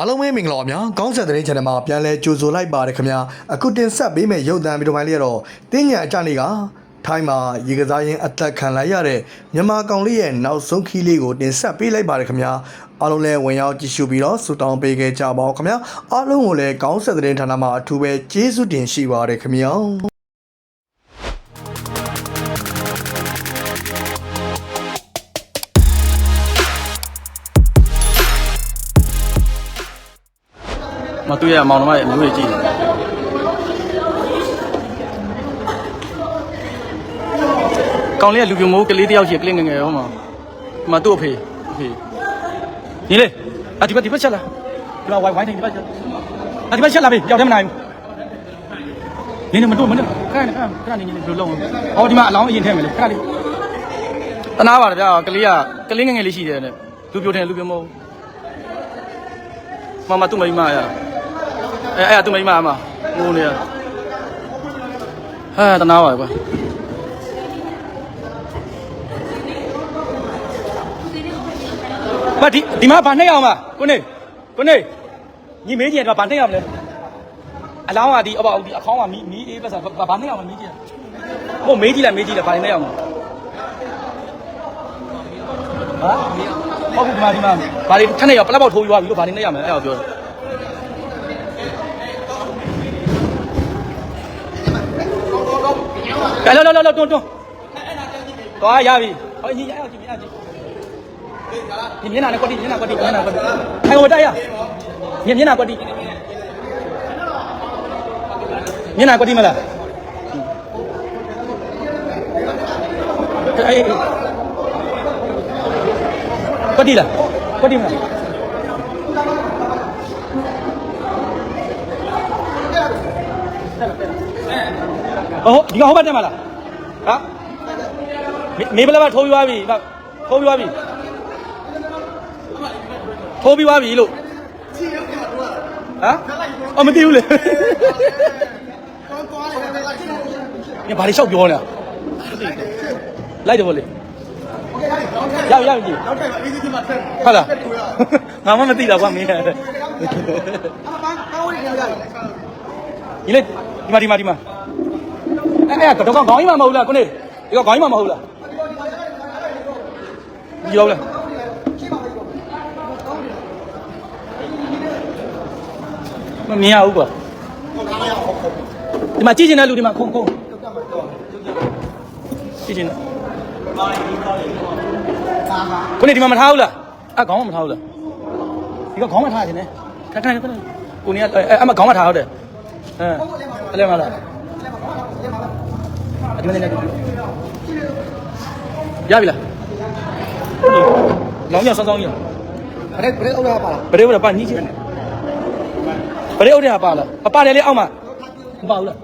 အားလုံးပဲမင်္ဂလာပါဗျာကောင်းဆက်တဲ့ channel မှာပြန်လဲကြိုဆိုလိုက်ပါတယ်ခင်ဗျာအခုတင်ဆက်ပေးမယ့်ရုပ်သံဗီဒီယိုဖိုင်လေးကတော့တင်းညာအကြနေကထိုင်းမှာရေကစားရင်အသက်ခံလိုက်ရတဲ့မြန်မာကောင်လေးရဲ့နောက်ဆုံးခီးလေးကိုတင်ဆက်ပေးလိုက်ပါတယ်ခင်ဗျာအားလုံးလည်းဝင်ရောက်ကြည့်ရှုပြီးတော့စူတောင်းပေးခဲ့ကြပါဦးခင်ဗျာအားလုံးကိုလည်းကောင်းဆက်တဲ့ဌာနမှာအထူးပဲကျေးဇူးတင်ရှိပါတယ်ခင်ဗျာ မတွေ့ရမောင်နှမရဲ့အမျိုးကြီးကြည့်ကောင်းလေးကလူပြမိုးကလေးတယောက်ရှိကလေးငယ်ငယ်ဟောမှာမသူ့အဖေအဖေညီလေးအဒီဘက်ဒီဘက်ချက်လာဒီမှာဝိုင်းဝိုင်းထိုင်ဒီဘက်ချက်အဒီဘက်ချက်လာပြီကြောက်တယ်မနိုင်ဘူးနင်းနေမတို့မနဲ့ခဏခဏခဏနေနေဘယ်လိုလုပ်အောင်ဟောဒီမှာအလောင်းအရင်ထည့်မယ်လေခဏလေးတနာပါတယ်ဗျာကလေးကကလေးငယ်ငယ်လေးရှိတယ်တဲ့လူပြိုတယ်လူပြမိုးမမသူ့မိမရ အဲအဲ့ဒါသူမိမအမငိုနေရဟာတနာပါကွာမဒီဒီမှာဗာနှိပ်အောင်ပါကိုနေကိုနေညီမေးကြည့်တော့ဗာနှိပ်အောင်မလဲအလောင်းကဒီအပေါ့ဒီအခေါင်းကမီးမီးအေးပတ်စားဗာနှိပ်အောင်မမေးကြည့်ဟုတ်မေးကြည့်လိုက်မေးကြည့်လိုက်ဗာနှိပ်အောင်ဟာဟုတ်ပြီဒီမှာဒီမှာဗာလေးထက်နေရပလက်ပေါက်ထိုးယူသွားပြီလို့ဗာလေးနှိပ်ရမယ်အဲ့ဒါပြောတယ် ကဲလောလောလောလောတွန်းတွန်းသွားရပြီဟောညီရအောင်ကြည့်မြင်ကြည့်ဒီမျက်နှာနဲ့ကွက်တိမျက်နှာကွက်တိမျက်နှာကွက်တိထိုင်ဝတိုက်ရမြင်မျက်နှာကွက်တိမျက်နှာကွက်တိမလားအေးကွက်တိလားကွက်တိမလား ဟုတ်ဒီကဟိုဘက်တက်မလားဟာမေဘလဘထိုးပြီးသွားပြီထိုးပြီးသွားပြီထိုးပြီးသွားပြီလို့ဟမ်အမသိဘူးလေညဘာလေးလျှောက်ပြောနေတာလိုက်တယ်ဗောလေရောက်ရောက်ကြည့်ဟုတ်လားငါမှမသိတာကွာမင်းဒီလေဒီမှာဒီမှာဒီမှာ အဲ့အဲ့ကတော့ခေါင်းကြီးမှမဟုတ်လားကိုနေဒီကခေါင်းကြီးမှမဟုတ်လားဒီရောက်လားမမြင်ရဘူးကွာဒီမှာကြည့်ချင်တဲ့လူဒီမှာခုံခုံကြည့်ချင်တယ်ကိုနေဒီမှာမထားဘူးလားအဲ့ခေါင်းမထားဘူးလားဒီကခေါင်းမထားခြင်းနဲ့ခက်ခက်ခက်ကိုနေအဲ့အမခေါင်းမထားဟုတ်တယ်အဲအဲ့လဲမလား အဒီမနေနဲ့ရပြီလားလောင်းရဆောင်းဆောင်းရဘယ်ဘယ်အုပ်ရပါလားဘယ်လိုလဲပါညီချင်းဘယ်လိုလဲပါလားအပါတယ်လေအောက်မှာမပါဘူးလား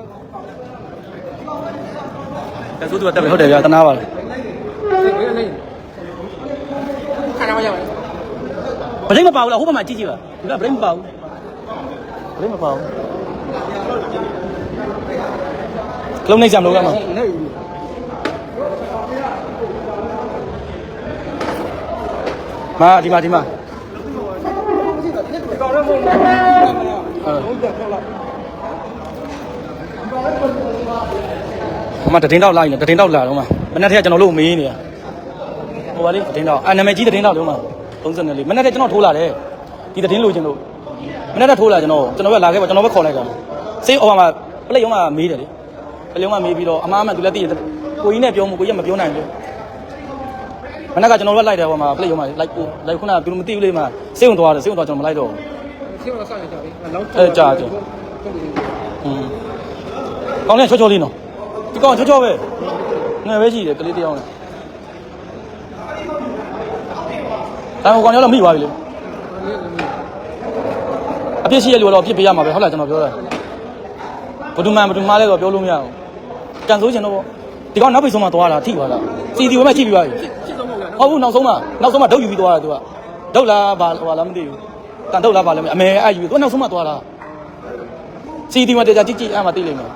ဒါဆိုသူကတက်ပဲဟုတ်တယ်ဗျာတနာပါလားခါရမရပါဘူးဗလိမပါဘူးလားဟိုဘက်မှာကြည့်ကြည့်ပါဒီကဗလိမပါဘူးဗလိမပါဘူး ကလုံးနေကြမလို့ကမှာနေမာဒီမှာဒီမှာဒီကောင်လည်းမဟုတ်ဘူးဟုတ်တယ်ပြောလိုက်ဟိုမှာတတင်တော့လာရင်တတင်တော့လာတော့မှာမနေ့တည်းကကျွန်တော်တို့မေးနေတာဟိုပါလေတတင်တော့အနာမည်ကြီးတတင်တော့လုံးမှာ34မနေ့တည်းကျွန်တော်ထိုးလာတယ်ဒီတတင်လို့ကျွန်တော်မနေ့တည်းထိုးလာကျွန်တော်ကျွန်တော်ပဲလာခဲ့ပါကျွန်တော်ပဲခေါ်လိုက်တာစေးဟိုမှာပလက်ရုံးကမေးတယ်လေ ပလက်ရုံးကမေးပြီးတော့အမားအမှန်သူလည်းသိတယ်ကိုကြီးနဲ့ပြောမှုကိုကြီးကမပြောနိုင်ဘူးမနေ့ကကျွန်တော်တို့လိုက်တယ်ဟိုမှာပလက်ရုံးမှာလိုက်ကိုလိုက်ခုနကသူတို့မသိဘူးလေမှာစေးုံသွားတယ်စေးုံသွားကျွန်တော်မလိုက်တော့ဘူးရှင်းတော့ဆောက်နေကြပြီလောင်းအဲကြာကြာอืมကောင်းလဲချောချောလေးနော်ဒီကောင်ချောချောပဲငယ်ပဲရှိတယ်ကလေးတစ်ယောက်နဲ့အဲဟိုကောင်ရောက်တော့မိသွားပြီလေအပြစ်ရှိရလို့တော့အပြစ်ပေးရမှာပဲဟုတ်လားကျွန်တော်ပြောတာဘဒုမန်ဘဒုမားလဲတော့ပြောလို့မရဘူး ကြံဆိုးချင်တော့ပေါ့ဒီကောင်နောက်ပိတ်ဆုံးမှသွားတာထိသွားတာစီတီဝဲမဲ့ထိပြီးသွားပြီဟုတ်ဘူးနောက်ဆုံးမှနောက်ဆုံးမှဒုတ်ယူပြီးသွားတာသူကဒုတ်လားဘာဟိုလားမသိဘူးတန်ဒုတ်လားဘာလဲအမေအဲ့ယူသူကနောက်ဆုံးမှသွားတာစီတီဝဲတကြကြည့်ကြည့်အဲ့မှာသိလိမ့်မယ်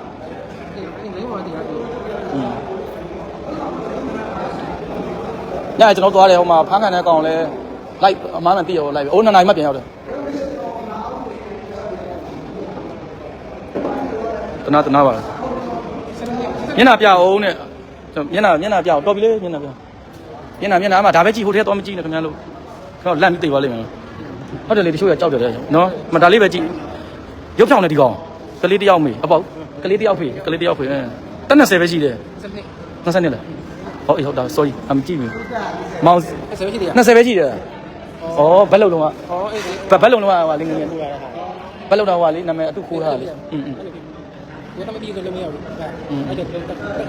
ညကျွန်တော်သွားတယ်ဟိုမှာဖမ်းခံတဲ့ကောင်လဲလိုက်အမှန်တန်တိရောလိုက်ပြီအိုးနှစ်နိုင်မှပြန်ရောက်တယ်တနာတနာပါလား မျက်နှာပြအောင်နဲ့မျက်နှာမျက်နှာပြအောင်တော်ပြီလေမျက်နှာပြမျက်နှာမျက်နှာမှာဒါပဲကြည့်ဟိုထဲတော့မကြည့်နဲ့ခင်ဗျားတို့တော့လန့်ပြီးသိသွားလိမ့်မယ်ဟုတ်တယ်လေတချို့ရကြောက်တယ်လေနော်မဒါလေးပဲကြည့်ရုပ်ဖြောင်းနေဒီကောင်ကလေးတယောက်မေးအပေါက်ကလေးတယောက်ဖေးကလေးတယောက်ဖေးအဲတက်20ပဲရှိတယ်စနစ်20နှစ်လားဟုတ်အေးဟုတ်တာ sorry အမကြည့်ဘူးမောင်အဲ့ဆိုရှိတယ်20ပဲရှိတယ်ဩဘက်လုံးလုံးကဟောအေးဒီဘက်ဘက်လုံးလုံးကဟာလေးငယ်ငယ်ဘက်လုံးတော့ဟာလေးနာမည်အတူခိုးထားလေอืม ဒီတော့မပြီးဆိုလည်းမရဘူးအဲ့ဒါတော့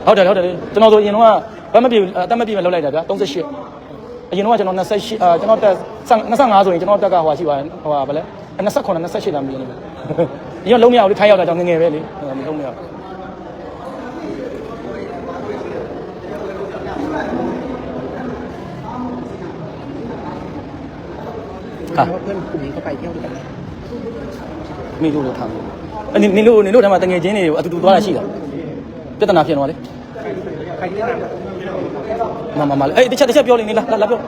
ဟုတ်တယ်ဟုတ်တယ်ကျွန်တော်ဆိုအရင်တော့ဘက်မပြေဘူးအတက်မပြေမဲ့လောက်လိုက်တာဗျာ38အရင်တော့ကျွန်တော်28အာကျွန်တော်တက်25ဆိုရင်ကျွန်တော်တက်ကဟိုရှိပါတယ်ဟိုဟာဗလဲ29 28လားမသိဘူးဒီတော့လုံးမရဘူးလေထိုင်းရောက်တာကြောင့်ငငယ်ပဲလေလုံးမရဘူးဟာ เพื่อนกลุ่มนี้เขาไปเที่ยวด้วยกัน မိလို့လို့ထားလို့အ နင်နင်တို့နင်တို့ထဲမှာတငယ်ချင်းတွေကိုအတူတူသွားတာရှိတာပြဿနာဖြစ်တော့လေမမမလေးအေးတစ်ချက်တစ်ချက်ပြောလေနင်လာလာပြော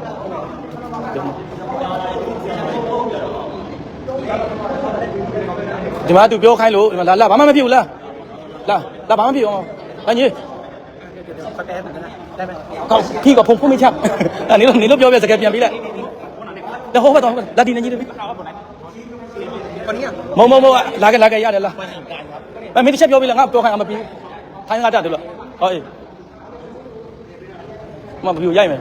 ဒီမှာသူပြောခိုင်းလို့ဒီမှာလာလာဘာမှမဖြစ်ဘူးလားလာလာဘာမှမဖြစ်အောင်ဟာညီကောင်းခီးကဖုန်ဖုန်မချအဲ့နင်တို့နင်တို့ပြောပြစကားပြန်ပြီးလိုက်ဟိုဘက်တော့လာဒီနေကြီးတယ် မုံမုံမုံလာခဲ့လာခဲ့ရတယ်လားအဲမင်းတစ်ချက်ပြောပြီလားငါပြောခိုင်းအောင်မပြီးခိုင်းငါတတ်တယ်လို့ဟောအေးမဘီရိုက်မယ်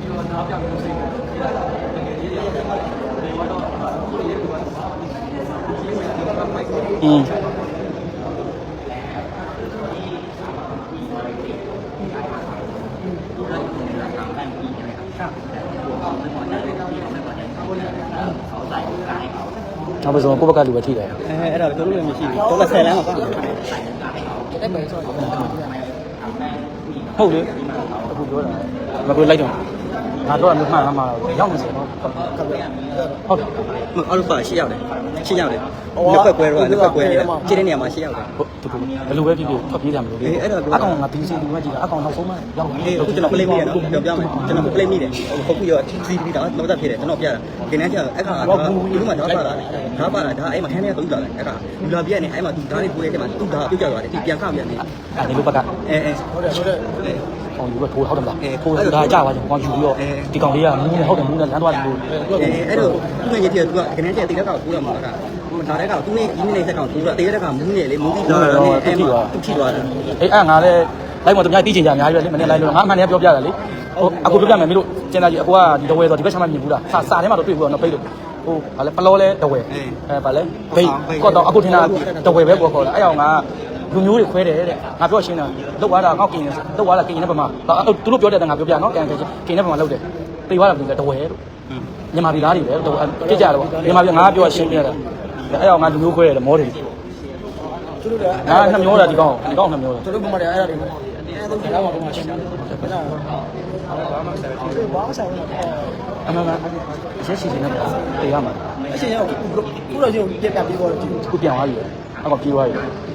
ဒီတော့နောက်ပြောင်းလို့စိတ် อืม။နောက်ပစုံကိုယ့်ဘက်ကလူပဲထိတယ်။အဲအဲ့ဒါတို့လူလည်းမရှိဘူး။တော့10လမ်းပါပါ။တိုက်ပဲဆိုတော့ဟုတ်တယ်။အခုပြောတာ။မကူလိုက်တော့ ငါတော့အမှန်မှန်မှာရောက်နေစေတော့ဟုတ်တယ်အောက်လို့ပါရှေ့ရောက်တယ်ရှေ့ရောက်တယ်နှစ်ဖက်ကွဲတော့နှစ်ဖက်ကွဲနေတာခြေတဲ့နေရာမှာရှေ့ရောက်တယ်ဟုတ်တူတူဘယ်လိုပဲဖြစ်ဖြစ်ထွက်ပြေးတယ်မလို့လေအကောင်ငါပြီးစီဒီမှာကြည့်အကောင်နောက်ဆုံးမှရောက်နေအေးအခုကျွန်တော်ပလေးမိတယ်နော်ပြောပြမယ်ကျွန်တော်ပလေးမိတယ်ဟိုခုရောစီပြီးတော့တော့ဖြစ်တယ်ကျွန်တော်ပြတာဒီနေ့ကျတော့အခါကဒီမှာတော့ပါတာဒါပါတာဒါအဲ့မှာဟန်းနေတော့လာတယ်အခါလူလာပြည့်နေအဲ့မှာသူဓာတ်လေးကိုရဲ့တဲ့မှာသူဓာတ်ပြုတ်ကြသွားတယ်ဒီပြန်ခပြန်နေအဲဒီလိုဘက်ကအဲအဲဟုတ်တယ်ဟုတ်တယ် ကောင်ယူတော့ထိုးဟုတ်တယ်မလားထိုးဒါကြပါကြောင်ကောင်ယူပြီးတော့ဒီကောင်လေးကမူးနေဟုတ်တယ်မူးနေလမ်းသွားတယ်လို့အဲအဲ့တော့သူ့ရဲ့ရည်တည်းကသူကခနဲ့ကျတဲ့ကောက်ကိုရမှာကဒါတဲ့ကောက်သူနဲ့ဒီနေ့စက်ကောင်သူကတေးတဲ့ကောင်မူးနေလေမူးပြီးတော့သူထိသွားတယ်အေးအဲ့ငါလည်းလိုက်မတော့များတီးချင်ကြအများကြီးပဲလေမနေ့လိုက်လို့ငါအမှန်တည်းပြောပြတာလေဟိုအခုပြောပြမယ်မင်းတို့ကျန်တာကြီးအကူကဒီတဝဲဆိုဒီဘက်ချမ်းမမြင်ဘူးလားစာစာထဲမှာတော့တွေ့ဘူးတော့ပိတ်လို့ဟိုဗာလဲပလောလဲတဝဲအဲဗာလဲဘိတ်ကော့တော့အခုထင်တာတဝဲပဲပေါ်ခေါ်တာအဲ့အောင်ငါ လူမျိုးတွေခွဲတယ်တဲ့ငါပြောရှင်းတာလောက်သွားတာငေါ့ကင်နေလောက်သွားတာကင်နေဗမာသူတို့ပြောတဲ့တန်ငါပြောပြနော်ကင်ကင်ကင်နေဗမာလောက်တယ်တေသွားတာပြင်တဝဲလို့မြန်မာပြည်သားတွေပဲတော့ကြည့်ကြတော့မြန်မာပြည်ငါပြောရှင်းပြတာအဲ့တော့ငါလူမျိုးခွဲရတယ်မောတယ်သူတို့ကငါနှမျောတာဒီကောင်ဒီကောင်နှမျောတာသူတို့ကမှတယ်အဲ့ဒါတွေအဲ့ဒါတော့ဘာမှမရှိဘူးဘာမှဆိုင်ဘူးဘာမှဆိုင်ဘူးအမှန်ပါရက်ရှိနေတာပေါ့တေးရမှာအရှင်ရောကိုရောပြပြပြေးတော့ဒီကိုပြန်သွားပြီအကောင်ပြေးသွားပြီ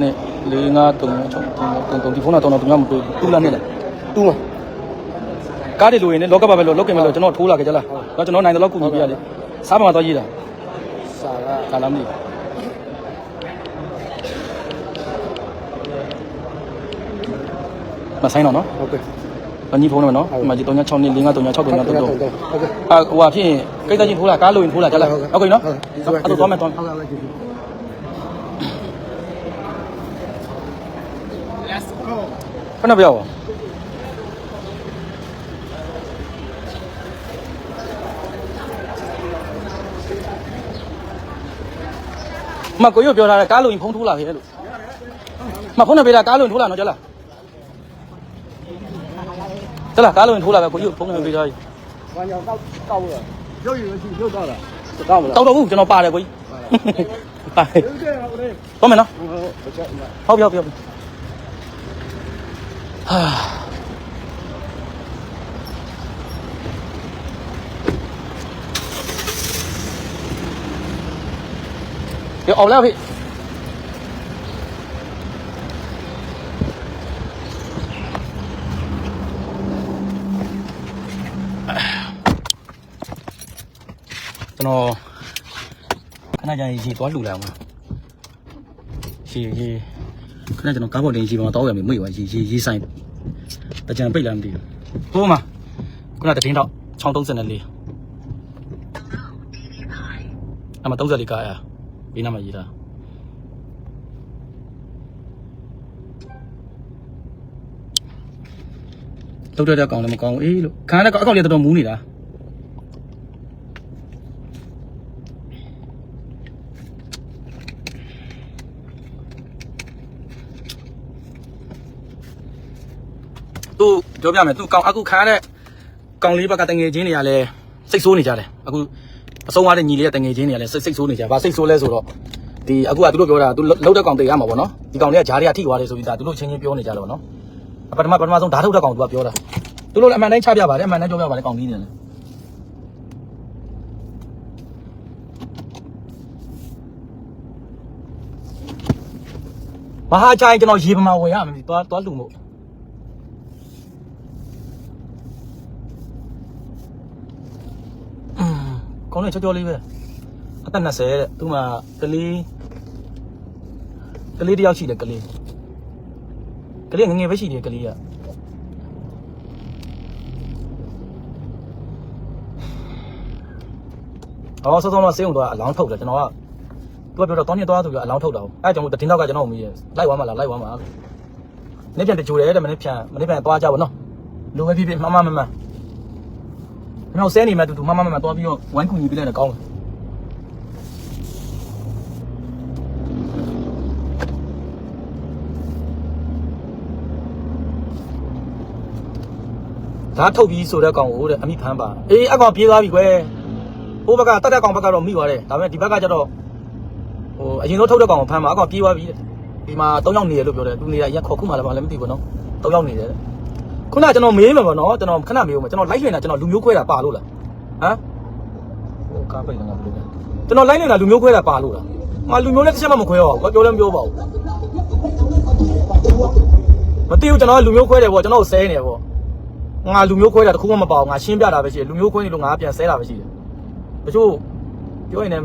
နဲ့4 5 3 6 3 3ဒီဖုန်းကတော့3မတွေ့တူလာနေလားတူးမကားတွေလိုရင်လည်းလောကပါပဲလို့လောက်ကင်ပဲလို့ကျွန်တော်ထိုးလာခဲ့ကြလားတော့ကျွန်တော်နိုင်တယ်လို့ကုညီပြရလေစားပါမှာတော့ရေးတာစာကကာလာမလို့မဆိုင်တော့နော်ဟုတ်ကဲ့။ ညီဖုန်းနံပါတ်နော်။ဒီမှာဒီ36နှစ်5336 3 3 3ဟုတ်ကဲ့အာဟိုဟာဖြစ်ရင်ကိစ္စချင်းထိုးလာကားလို့ရင်ထိုးလာကြလား။ဟုတ်ကဲ့နော်။အဲ့တော့သွားမယ်သွားမယ်ဟုတ်ကဲ့လိုက်ကြည့်။ခဏပြောအောင်မကိုရုပ်ပြောထားတယ်ကားလုံရင်ဖုံးထိုးလာခဲ့လို့မဖုံးနေပေးတာကားလုံထိုးလာနော်ကြလား tức là cá lồng thu là phải có dự phóng hành vi thôi câu câu rồi. Câu gì câu câu rồi. Câu rồi. Câu đâu cho nó pa đây quý. Pa. Có mày nó? Không không không Yo, ông leo vậy. ကျွန်တော်ခဏကြာရင်ရေသွားလှူလာအောင်ရေရေခဏကျွန်တော်ကားပေါ်တင်ရေပေါ်မှာတောက်ရမယ်မိသွားရေရေရေဆိုင်တကြံပိတ်လာမသိဘူးဟိုမှာခုနတတင်းတော့634အမ34ကားရဘေးနားမှာရေးတာလောက်တဲ့ကောင်လည်းမကောင်းဘူးအေးလို့ခါတဲ့အကောက်လေးတော်တော်မူးနေတာသူ ပြောပြမယ်သူကောင်အခုခါတဲ့ကောင်လေးဘက်ကတငယ်ချင်းတွေကလည်းစိတ်ဆိုးနေကြတယ်အခုအဆုံးသွားတဲ့ညီလေးကတငယ်ချင်းတွေကလည်းစိတ်စိတ်ဆိုးနေကြဘာစိတ်ဆိုးလဲဆိုတော့ဒီအခုကသူတို့ပြောတာသူလောက်တဲ့ကောင်တေးရမှာပေါ့နော်ဒီကောင်လေးကဂျားတွေကထိသွားတယ်ဆိုပြီးဒါသူတို့ချင်းချင်းပြောနေကြတော့နော်ပထမပထမဆုံးဓာတ်ထုတ်တဲ့ကောင်သူကပြောတာသူတို့လည်းအမှန်တိုင်းချပြပါတယ်အမှန်တိုင်းပြောပြပါတယ်ကောင်ကြီးနေတယ်မဟာချိုင်းကျွန်တော်ရေပမာဝင်ရမယ်သွားသွားလူမို့ อืม ကောင်းနေချောချောလေးပဲအသက်20တဲ့သူမှကလေးကလေးတယောက်ရှိတယ်ကလေးကလေးငယ်ငယ်ပဲရှိတယ်ကလေးကအော်ဆောဆောတော့စေးုံတော့အလောင်းထုတ်တယ်ကျွန်တော်ကသူကပြောတော့တောင်းနေသွားသူကအလောင်းထုတ်တာအဲကြောင့်မို့တတင်းတော့ကကျွန်တော်ကိုမေးတယ်လိုက်သွားမလားလိုက်သွားမလားမနေ့ပြန်တကြိုတယ်တဲ့မနေ့ပြန်မနေ့ပြန်သွားကြပါတော့လူပဲဖြစ်ဖြစ်မမမမ ကျွန်တော်ဆဲနေမှတူတူမမမမသွားပြီးတော့ဝိုင်းကူညီပေးလိုက်တာကောင်းတယ်ဒါထုတ်ပြီးဆိုတဲ့ကောင်ကိုတဲ့အမိဖမ်းပါအေးအကောင်ပြေးသွားပြီကွယ်ဟိုဘက်ကတတ်တဲ့ကောင်ဘက်ကတော့မိသွားတယ်ဒါပေမဲ့ဒီဘက်ကကျတော့ဟိုအရင်ဆုံးထုတ်တဲ့ကောင်ကိုဖမ်းပါအကောင်ပြေးသွားပြီဒီမှာ၃ယောက်နေရလို့ပြောတယ်သူနေတာရက်ခေါ်ခုမှလည်းမလည်းမသိဘူးနော်၃ယောက်နေတယ် ခုနကကျွန်တော်မေးမှာပေါ့နော်ကျွန်တော်ခဏမေးဦးမယ်ကျွန်တော်လိုက်လွင်တာကျွန်တော်လူမျိုးခွဲတာပါလို့လားဟမ်ဟိုကားပိတ်နေတာဘယ်လိုလဲကျွန်တော်လိုက်လွင်တာလူမျိုးခွဲတာပါလို့လားငါလူမျိုးလည်းတစ်ချက်မှမခွဲပါဘူးကွာပြောလည်းမပြောပါဘူးမသိဘူးကျွန်တော်ကလူမျိုးခွဲတယ်ပေါ့ကျွန်တော်ကိုဆဲနေတယ်ပေါ့ငါလူမျိုးခွဲတာတစ်ခုမှမပါဘူးငါရှင်းပြတာပဲရှိတယ်လူမျိုးခွဲနေလို့ငါပြန်ဆဲတာပဲရှိတယ်တချို့ပြောရင်လည်း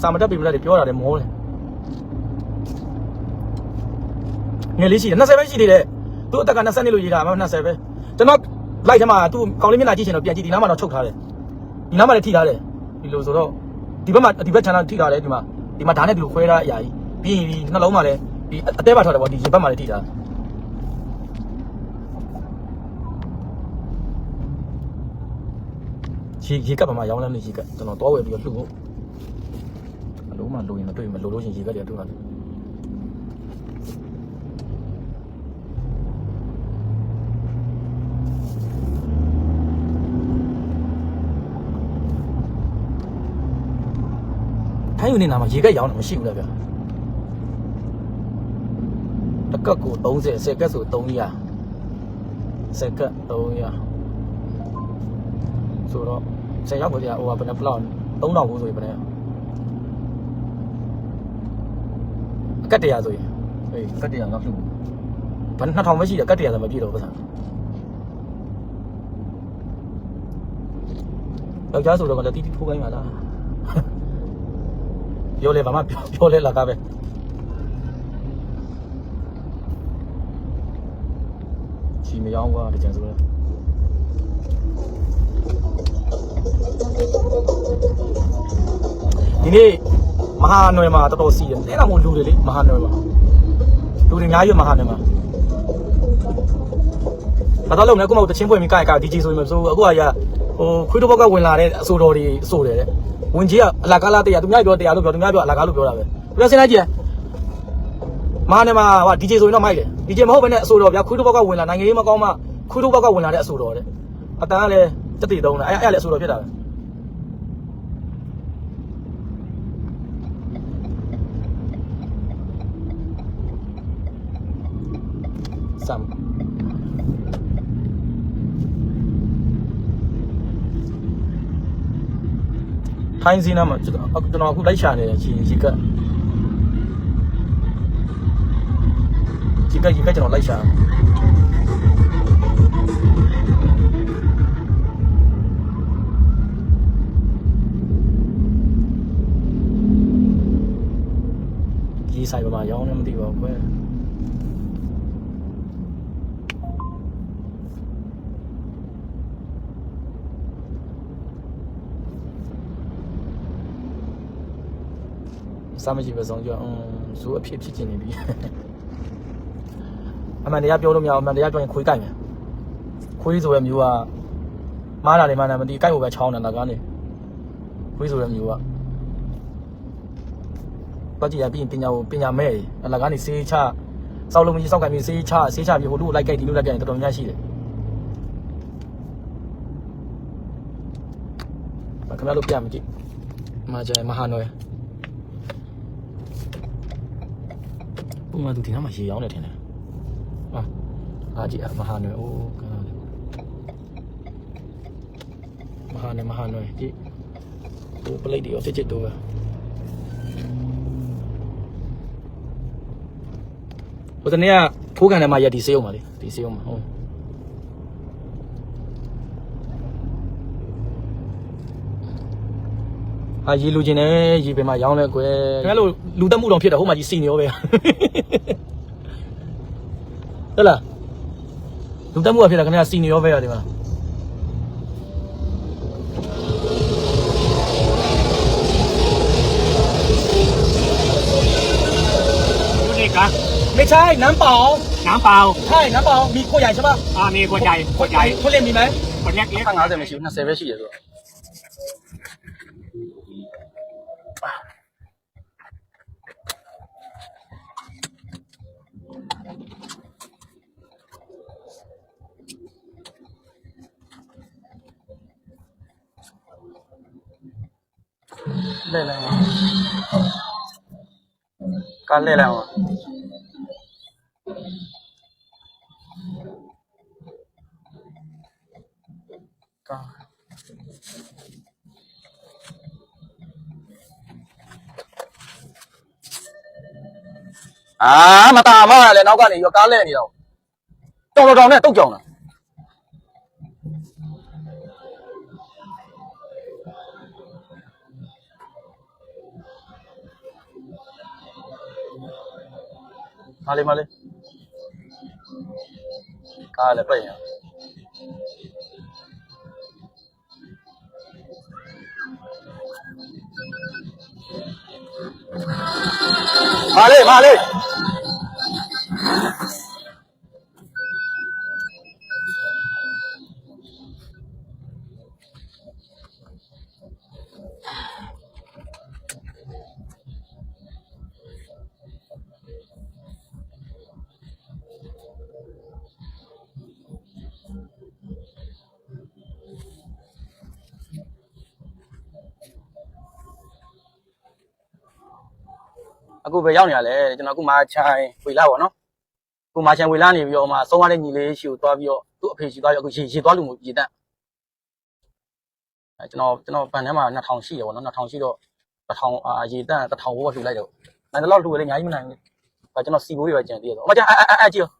စာမတက်ပြီမတက်တယ်ပြောတာလည်းမောတယ်ငယ်လေးရှိတယ်20ပဲရှိသေးတယ် သူ့အသက်က20နှစ်လို့ရေးတာမှ20ပဲကျွန်တော်လိုက်ထဲမှာသူ့ကောင်းလေးမျက်နှာကြည့်ချင်တော့ပြန်ကြည့်ဒီနားမှာတော့ချုပ်ထားတယ်ဒီနားမှာလည်းထိထားတယ်ဒီလိုဆိုတော့ဒီဘက်မှာဒီဘက်ခြမ်းတော့ထိထားတယ်ဒီမှာဒီမှာဓာတ်နဲ့ဒီလိုခွဲထားအရာကြီးပြီးရင်ဒီနှလုံးမှာလည်းဒီအသေးပါထားတယ်ပေါ့ဒီရင်ဘက်မှာလည်းထိထားတယ်ရေရေကပ်ပါမှာရောင်းလမ်းနေရေကပ်ကျွန်တော်တော့ဝယ်ပြီးတော့လှုပ်ဖို့အလုံးမလိုရင်မတွေ့မလိုလို့ရှင်ရေကပ်တွေတွေ့ပါလိမ့် ယူနေနာမှာရေကပ်ရောင်းတာမရှိဘူးလားဗျတကက်ကို30ဆယ်ကက်ဆို300ဆယ်ကက်300ဆိုတော့ဆယ်ရောက်ပါဗျာဟိုကဘယ်နှပလောက်3000ဘူးဆိုရင်ဘယ်နှအကက်100ဆိုရင်အေးကက်100တော့ပြုဘယ်2000ပဲရှိတယ်ကက်100ဆိုမပြည့်တော့ဘူးဆန်ယောက်ျားဆိုတော့လည်းတီးတီးထိုးခိုင်းပါလား ပြောလဲဘာမှပြောပြောလဲလာကားပဲချီမယောင်းကွာတကြံဆိုလဲဒီနေ့မဟာနွယ်မှာတော်တော်စီးတယ်အဲ့ဒါမို့လူတွေလေမဟာနွယ်မှာလူတွေအများကြီးမဟာနွယ်မှာဘာတော့လုံးလဲခုမှတချင်းပွင့်ပြီးကားကား DJ ဆိုရင်မဆိုအခုကရဟိုခွေးတော့ဘက်ကဝင်လာတဲ့အဆိုတော်တွေအဆိုတယ်တဲ့ ဝင်ကြီးကအလာကားလာတရားသူများပြောတရားလို့ပြောသူများပြောအလာကားလို့ပြောတာပဲသူကိုရစင်းလိုက်ကြည့်မာနေမှာဟာ DJ ဆိုရင်တော့မိုက်တယ် DJ မဟုတ်ဘဲနဲ့အဆိုတော်ဗျာခွေးတို့ဘောက်ကဝင်လာနိုင်ငံရေးမကောင်းမှခွေးတို့ဘောက်ကဝင်လာတဲ့အဆိုတော်တဲ့အတန်းကလည်းတက်တည်သုံးတာအဲ့အဲ့လည်းအဆိုတော်ဖြစ်တာပဲစမ် ထိုင်းစင်းနာမှာကျွန်တော်ကျွန်တော်အခုလိုက်ရှာနေတယ်ချီချီကတ်ချီကတ်ချီကတ်ကျွန်တော်လိုက်ရှာဒီဆိုင်ပါမှာရောင်းနေမသိပါဘူးကွယ် စာမကြည့်ပဲဆုံးကြအင်းဇိုးအဖြစ်ဖြစ်ချင်နေပြီအမှန်တရားပြောလို့မရဘူးအမှန်တရားပြောရင်ခွေးကြိုက်မယ်ခွေးဆိုတဲ့မျိုးကမားတာလေမားတာမသိကြိုက်ဖို့ပဲချောင်းနေတာကားနေခွေးဆိုတဲ့မျိုးကတော့ကြည့်ရပြီးရင်ပညာကိုပညာမဲ့တယ်အလကားနေစေးချစောက်လုံးကြီးစောက်ကံကြီးစေးချစေးချပြီးဟိုလူကိုလိုက်ကြိုက်ဒီလူလိုက်ကြိုက်တော်တော်များရှိတယ်ဘာခင်ဗျားတို့ပြမကြည့်မာကျဲမဟာနွယ် မသူဒီနားမှာရေရောင်းနေတယ်ထင်တယ်ဟာအားကြည့်မဟာနွယ်အိုးကနာမဟာနွယ်မဟာနွယ်ကြည့်ဟိုပလိတ်တွေရောစစ်ချစ်တော့ပဲဟိုတနေ့ကဖိုးကန်ထဲမှာရက်ဒီစေးအောင်ပါလေဒီစေးအောင်ပါဟုတ် အာရေလူကျင်တယ်ရေပင်မှာရောင်းလဲကွယ်ခင်ဗျားတို့လူတက်မှုတော့ဖြစ်တယ်ဟိုမှာကြီးစီနေရောပဲဟုတ်လားလူတက်မှုကဖြစ်တာခင်ဗျာစီနေရောပဲရတယ်မလားไม่ใช่น้ำเปล่า น้ำเปล่า ใช่น้ำเปล่ามีขวดใหญ่ใช่ป่ะ อ่ามีขวดใหญ่ขวดใหญ่ ทุเรียนมีไหม ขวดเล็กเล็ก ข้าง50မရှိဘူး20ပဲရှိ တယ်ဆိုတော့လဲလဲကလဲလဲအောင်ကအာမตาမရလဲနောက်ကနေ ရောကားလဲနေတော့တော်တော်တောင်နဲ့တုတ်ကြောင်တာမလေးမလေးကားလည်းပြည့်ရမလေးမလေးအ ခုပဲရောက်နေရလဲကျွန်တော်အခုမာချိုင်ဝေလာပေါ့နော်အခုမာချိုင်ဝေလာနေပြီးတော့မှဆုံးရတဲ့ညီလေးရှိကိုသွားပြီးတော့သူ့အဖေရှိသွားပြီးအခုရေရေသွားလူမှုရေတန့်အဲကျွန်တော်ကျွန်တော်ဗန်ထဲမှာ2000ရှိတယ်ပေါ့နော်2000ရှိတော့1000အာရေတန့်1000ဘိုးပဲလှူလိုက်တယ်နိုင်တော့လှူရလေအများကြီးမနိုင်ဘူး။ဒါကျွန်တော်စီဘိုးတွေပဲကြံသေးတယ်ဆို။အမကျအဲအဲအဲကြည့်ရော။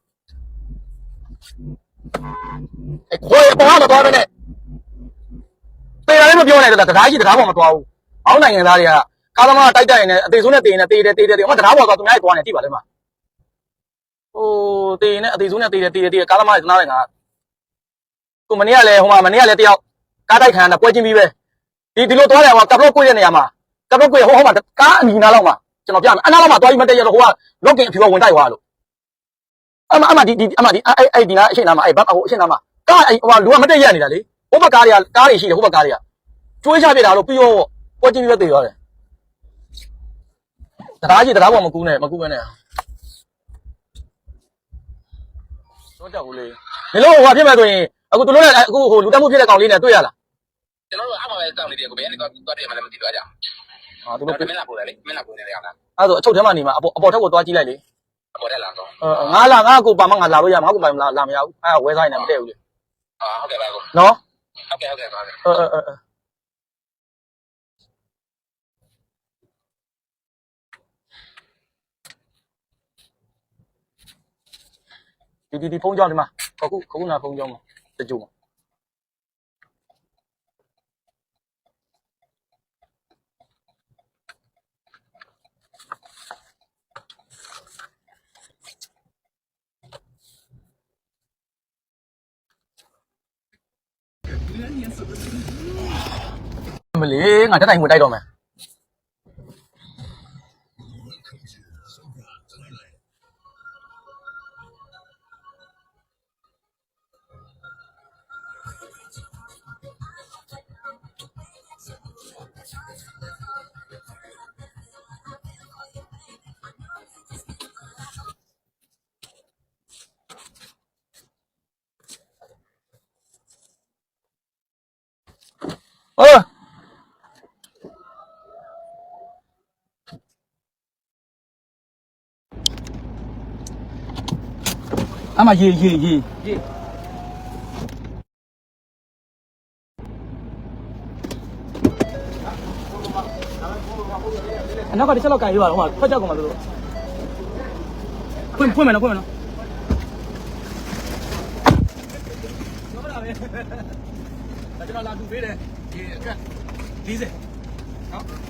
အဲခွေးပေါ်မှာသွားမနဲ့။တေးရတယ်မပြောနဲ့တတရားကြီးတရားပေါ်မှာသွားဘူး။အောင်းနိုင်ငံသားတွေက ကားသမားတိုက်တိုက်နေအသေးဆုံးနဲ့တေးနေတေးတယ်တေးတယ်တေးအမတရားပေါ်သွားသူများတွေသွားနေကြည့်ပါလေမ။ဟိုတေးနေအသေးဆုံးနဲ့တေးတယ်တေးတယ်တေးကားသမားတွေသနာတယ်ငါ။ကိုမနေ့ကလည်းဟိုမှာမနေ့ကလည်းတယောက်ကားတိုက်ခံတာပွဲချင်းပြီးပဲ။ဒီဒီလိုသွားတယ်ဟိုကပ်လို့ကိုရတဲ့နေရာမှာကပ်လို့ကိုရဟိုဟိုမှာကားအနီနားလောက်မှာကျွန်တော်ပြမယ်အနားလောက်မှာသွားပြီးမတက်ရတော့ဟိုကလော့ကင်အဖြူကဝင်တိုက်သွားလို့အမအမဒီဒီအမဒီအဲ့အဲ့ဒီနားအရှင်းနားမှာအဲ့ဘတ်ဟိုအရှင်းနားမှာကားအဲ့ဟိုလူကမတက်ရနေတာလေဟိုဘက်ကားတွေကကားတွေရှိတယ်ဟိုဘက်ကားတွေကကျွေးချပြတာလို့ပြီးတော့ပွဲချင်းပြီးပဲတည်သွားတယ် တရားကြီးတရားပေါ်မကူးနဲ့မကူးပဲနဲ့တော့ကြောက်ဘူးလေမင်းတို့ဟိုဟာဖြစ်မဲ့ဆိုရင်အခုတို့လည်းအခုဟိုလူတက်မှုဖြစ်တဲ့ကောင်လေးနဲ့တွေ့ရလားကျွန်တော်တို့အားမပဲတောင်းနေတယ်ကိုဘယ်ကနေတော့သွားတယ်မှလည်းမသိတော့ကြအောင်ဟာသူကျွန်တို့တော်မင်းလာပို့တယ်လေမင်းလာပို့နေတယ်ကောင်လားအဲ့ဒါဆိုအချုပ်ထဲမှာနေမှာအပေါ်အပေါ်ထက်ကိုသွားကြည့်လိုက်လေအပေါ်တက်လာတော့အဲငါလာငါကိုပါမငါလာလို့ရမှာငါကိုပါမလာလာမရဘူးအဲ့ဒါဝဲဆိုင်နေမတည့်ဘူးလေအာဟုတ်ကဲ့ပါကိုနော်ဟုတ်ကဲ့ဟုတ်ကဲ့ပါကဲ့အဲအဲအဲ အဲဒီဒီဒီဖုန်းကြောင်းဒီမှာခခုခခုနာဖုန်းကြောင်းမှာတကြိုမှာမလေးငါတက်တိုင်ဝင်တိုက်တော့မယ် အမရေရေရေရေအနောက်ကတစ်ချက်လောက်ကန်ရပါတော့ဟိုဖက်ကြောက်ကောင်မလို့ဖွင့်ဖွင့်မယ်နော်ဖွင့်မယ်နော်ဒါကျွန်တော်လာတူပေးတယ်ဒီအခက်40နော်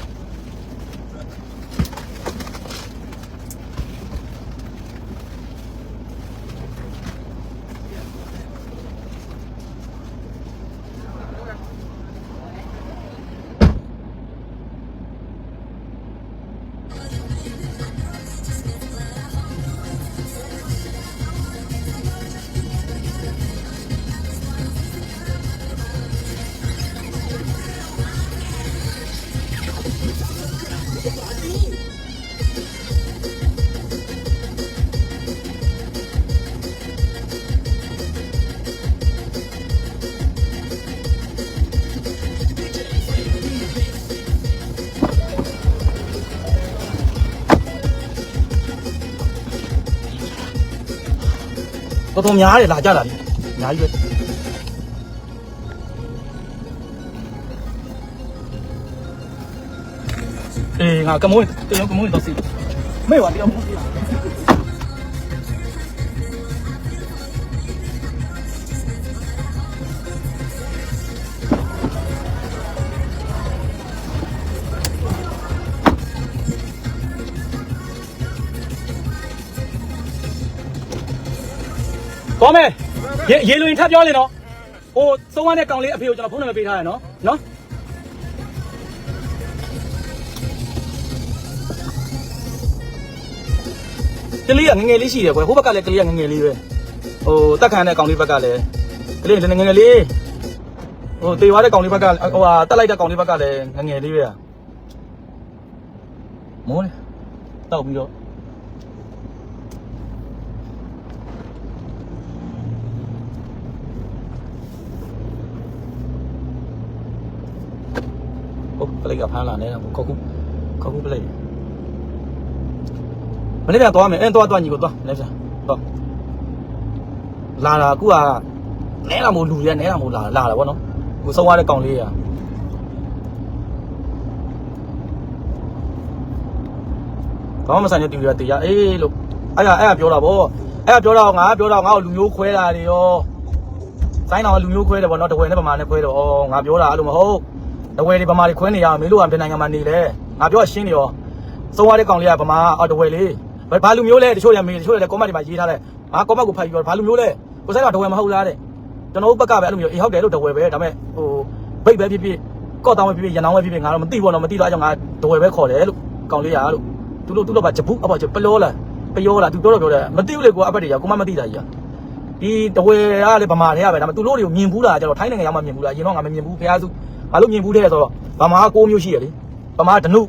တော်တော်များတယ်လာကြတာလေအများကြီးပဲအေးငါကမိုးတယောက်ကမိုးတော့စီမေ့ပါတယော က်မိုးစီလာကောမယ်ရေရေလွင်ထပ်ပြောလေနော်ဟိုသုံးဝမ်းတဲ့ကောင်လေးအဖေကိုကျွန်တော်ဖုန်းနံပါတ်ပေးထားရနော်နော်ကလေးကငယ်ငယ်လေးရှိတယ်ကွယ်ဟိုဘက်ကလည်းကလေးကငယ်ငယ်လေးပဲဟိုတက်ခံတဲ့ကောင်လေးဘက်ကလည်းကလေးလည်းငယ်ငယ်လေးဟိုတေသွားတဲ့ကောင်လေးဘက်ကဟိုဟာတက်လိုက်တဲ့ကောင်လေးဘက်ကလည်းငယ်ငယ်လေးပဲမိုးလေတောက်ပြီးတော့ ပလိတ်ကဖမ်းလာနေတာခေါခုခေါခုပလိတ်မနေ့ပြန်သွားမယ်အဲသွားသွားညီကိုသွားမနေ့ပြန်သွားလာတာအခုကနဲတာမို့လူရနဲတာမို့လာလာတာဗောနော်ကိုဆုံးသွားတဲ့ကောင်လေးရဘာမှမဆိုင်တဲ့တူရတရားအေးလို့အဲ့ဒါအဲ့ဒါပြောတာဗောအဲ့ဒါပြောတော့ငါပြောတော့ငါ့ကိုလူမျိုးခွဲတာတွေရောဆိုင်းတော်ကလူမျိုးခွဲတယ်ဗောနော်တဝဲနဲ့ပမာနဲ့ခွဲတော့ဩငါပြောတာအဲ့လိုမဟုတ် တဝဲတွေပမာတွေခွဲနေရအောင်မင်းတို့ကပြည်နိုင်ငံမှာနေလေငါပြောရှင်းနေရောသုံးရတဲ့ကောင်လေးကပမာအော်တဝဲလေးဘာလူမျိုးလဲတချို့ရမေးတချို့လည်းကောမတ်တွေမှာရေးထားတယ်ငါကောမတ်ကိုဖတ်ပြီးတော့ဘာလူမျိုးလဲကိုဆိုင်ကတဝဲမဟုတ်လားတဲ့ကျွန်တော်တို့ဘက်ကပဲအဲ့လိုမျိုးအေးဟုတ်တယ်လို့တဝဲပဲဒါပေမဲ့ဟိုဘိတ်ပဲဖြစ်ဖြစ်ကော့တောင်းပဲဖြစ်ဖြစ်ရန်တောင်းပဲဖြစ်ဖြစ်ငါတော့မသိဘောတော့မသိတော့အကြောင်းငါတဝဲပဲခေါ်တယ်လို့ကောင်လေးရလို့သူတို့သူတို့ကဂျပူအပေါ့ပလောလားပယောလားသူပြောတော့ပြောတယ်မသိဘူးလေကိုအပတ်တွေကကိုမမသိတာကြီးอ่ะဒီတဝဲကလေဗမာတွေကပဲဒါပေမဲ့သူတို့တွေကိုမြင်ဘူးလားကျတော့ထိုင်းနိုင်ငံရောက်မှမြင်ဘူးလားအရင်တော့ငါမမြင်ဘူးဖះစု ဘာလို့မြင်ဘူးတဲ့ဆိုတော့ဗမာက6မျိုးရှိရလေဗမာဒနု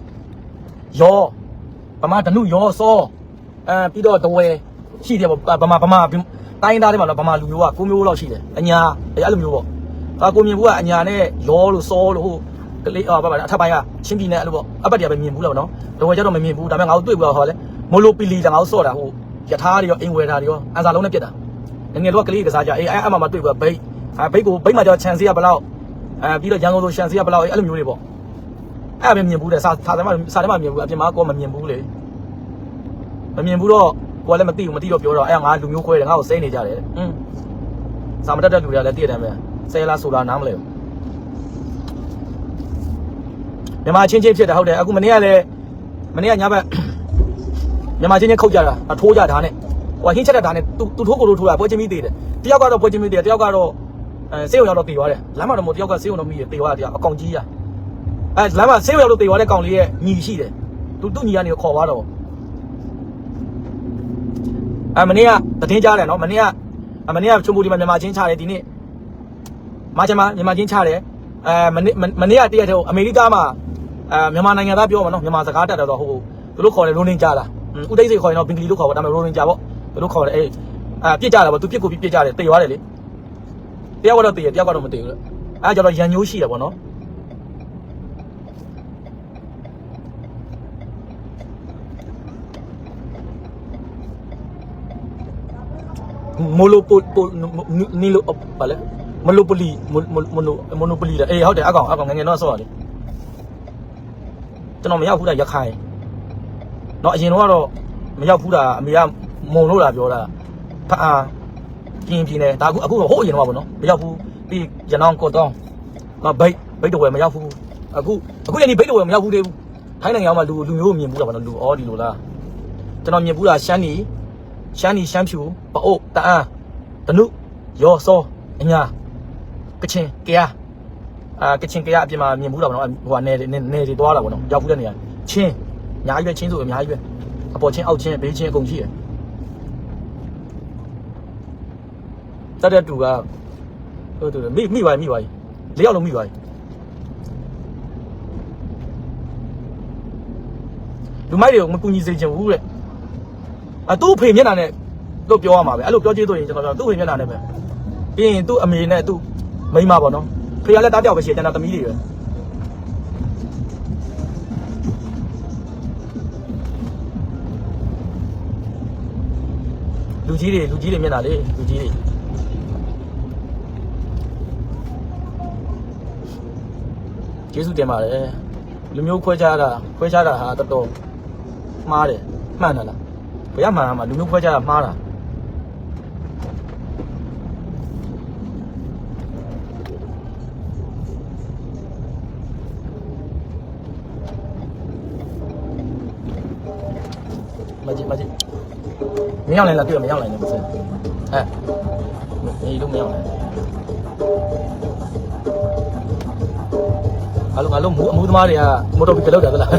ယောဗမာဒနုယောစောအဲပြီးတော့တဝဲရှိတယ်ပေါ့ဗမာဗမာတိုင်းသားတွေမှာတော့ဗမာလူမျိုးက9မျိုးလောက်ရှိတယ်အညာအဲ့လိုမျိုးပေါ့ဒါကိုမြင်ဘူးကအညာနဲ့ယောလို့စောလို့ဟိုကလေးအာဘာဘာအထက်ပိုင်းကချင်းပြည်နယ်အဲ့လိုပေါ့အပတ်တွေကပဲမြင်ဘူးလားနော်တဝဲကျတော့မမြင်ဘူးဒါပေမဲ့ငါတို့တွေ့ဘူးတော့ဟောလေမိုလိုပီလီတငါတို့စော့တာဟိုယထာတွေရောအင်ဝဲတာတွေရောအန်စာလုံးနဲ့ပြက်တာငငယ်တော့ကလေးကစားကြအေးအဲ့အမှမတွေ့ဘူးဘိတ်အဲဘိတ်ကိုဘိတ်မှာကျတော့ခြံစည်းကဘလောက် အဲပြီးတော့ရန်ကုန်ဆိုခြံစည်းကဘလောက်အဲ့လိုမျိုးတွေပေါ့အဲ့ပဲမြင်ဘူးတဲ့စာစာထဲမှာစာထဲမှာမြင်ဘူးအပြင်မှာကောမမြင်ဘူးလေမမြင်ဘူးတော့ကိုကလည်းမသိဘူးမသိတော့ပြောတော့အဲ့ငါလူမျိုးခွဲတယ်ငါ့ကိုစိနေကြတယ်တဲ့อืมစာမတတ်တဲ့လူတွေကလည်းသိတယ်ပဲဆဲလားဆိုလားနားမလဲဘူးမြန်မာချင်းချင်းဖြစ်တယ်ဟုတ်တယ်အခုမနေ့ကလည်းမနေ့ကညဘက်မြန်မာချင်းချင်းခုတ်ကြတာအထိုးကြတာနဲ့ဟိုဟင်းချက်တဲ့ဒါနဲ့သူသူထိုးကိုလို့ထိုးတာပွဲချင်းမိသေးတယ်တယောက်ကတော့ပွဲချင်းမိသေးတယ်တယောက်ကတော့ အဲဆေးရုံရောက်တော့တေသွားတယ်လမ်းမှာတော့မတယောက်ကဆေးရုံတော့မိတယ်တေသွားတာတယောက်အကောင်ကြီးอ่ะအဲလမ်းမှာဆေးရုံရောက်တော့တေသွားတဲ့ကောင်လေးရဲ့ညီရှိတယ်သူသူ့ညီကနေခေါ်သွားတော့အဲမနေ့ကတည်င်းကြားတယ်နော်မနေ့ကမနေ့ကချုံပူဒီမှာမြန်မာချင်းချတယ်ဒီနေ့မာချမမြန်မာချင်းချတယ်အဲမနေ့မနေ့ကတရက်တည်းအမေရိကမှာအဲမြန်မာနိုင်ငံသားပြောမှာနော်မြန်မာစကားတက်တယ်တော့ဟိုသူတို့ခေါ်တယ်ရိုးနေကြလားဥသိစိတ်ခေါ်ရင်တော့ဘင်္ဂလီလို့ခေါ်ပါဒါပေမဲ့ရိုးနေကြပေါ့သူတို့ခေါ်တယ်အေးအဲပြစ်ကြတာပေါ့သူပြစ်ကိုပြစ်ကြတယ်တေသွားတယ်လေ တယောက်ကတော့တေတယ်တယောက်ကတော့မတေဘူးလေအဲကြတော့ရန်ညိုးရှိတယ်ပေါ့နော်မိုလိုပိုပိုနီလိုဘာလဲမလိုပိုလီမိုမိုနိုမိုနိုပိုလီလေအေးဟုတ်တယ်အကောင်အကောင်ငငယ်တော့ဆော့ရတယ်ကျွန်တော်မရောက်ဘူးတာရခိုင်တော့အရင်တော့ကတော့မရောက်ဘူးတာအမေကမုံလို့လာပြောတာဖအား ပြင်းပြင်းနေဒါအခုအခုတော့ဟိုအရင်တော့ပါဗောနော်မရောက်ဘူးပြီးရနောင်းကော့တောင်းမဘိတ်ဘိတ်တော့ဝယ်မရောက်ဘူးအခုအခုလည်းဒီဘိတ်တော့ဝယ်မရောက်ဘူးသေးဘူးထိုင်းနိုင်ငံမှာလူလူမျိုးမြင်ဘူးတာဗောနော်လူအော်ဒီလိုလားကျွန်တော်မြင်ဘူးတာရှမ်းနီရှမ်းနီရှမ်းဖြူပအို့တအန်းတနုရောစောအညာကချင်ကရအာကချင်ကရအပြင်မှာမြင်ဘူးတာဗောနော်ဟိုကနေနေတွေသွားတာဗောနော်ရောက်ဘူးတဲ့နေရာချင်းအများကြီးပဲချင်းဆိုအများကြီးပဲအပေါ်ချင်းအောက်ချင်းဘေးချင်းအကုန်ရှိတယ် တက်တဲ့တူကဟိုတူမိမိပါမိပါလေးယောက်လုံးမိပါလူမိုက်တွေကိုမကူညီစေချင်ဘူးတဲ့အတူဖေမျက်နှာနဲ့တို့ပြောရမှာပဲအဲ့လိုပြောကြည့်တော့ရင်ကျွန်တော်ပြောသူ့ဖေမျက်နှာနဲ့ပဲပြီးရင်သူ့အမေနဲ့သူ့မိန်းမပေါ့နော်ဖေကလည်းတားပြောက်ပဲရှိတယ်ကျွန်တော်သမီးတွေပဲလူကြီးတွေလူကြီးတွေမျက်နှာလေလူကြီးတွေ ကျေးဇူးတင်ပါတယ်လူမျိုးခွဲခြားတာခွဲခြားတာဟာတော်တော်မှားတယ်မှန်တယ်လားဘယ်ရမှန်မှာလူမျိုးခွဲခြားတာမှားတာမကြည့်မကြည့်မရောက်နိုင်လားတွေ့မရောက်နိုင်ဘူးစအဲဒီလိုမရောက်နိုင်အား လုံးအားလုံးမူအမှုသမားတွေကမော်တော်ဘီကလောက်တာသလား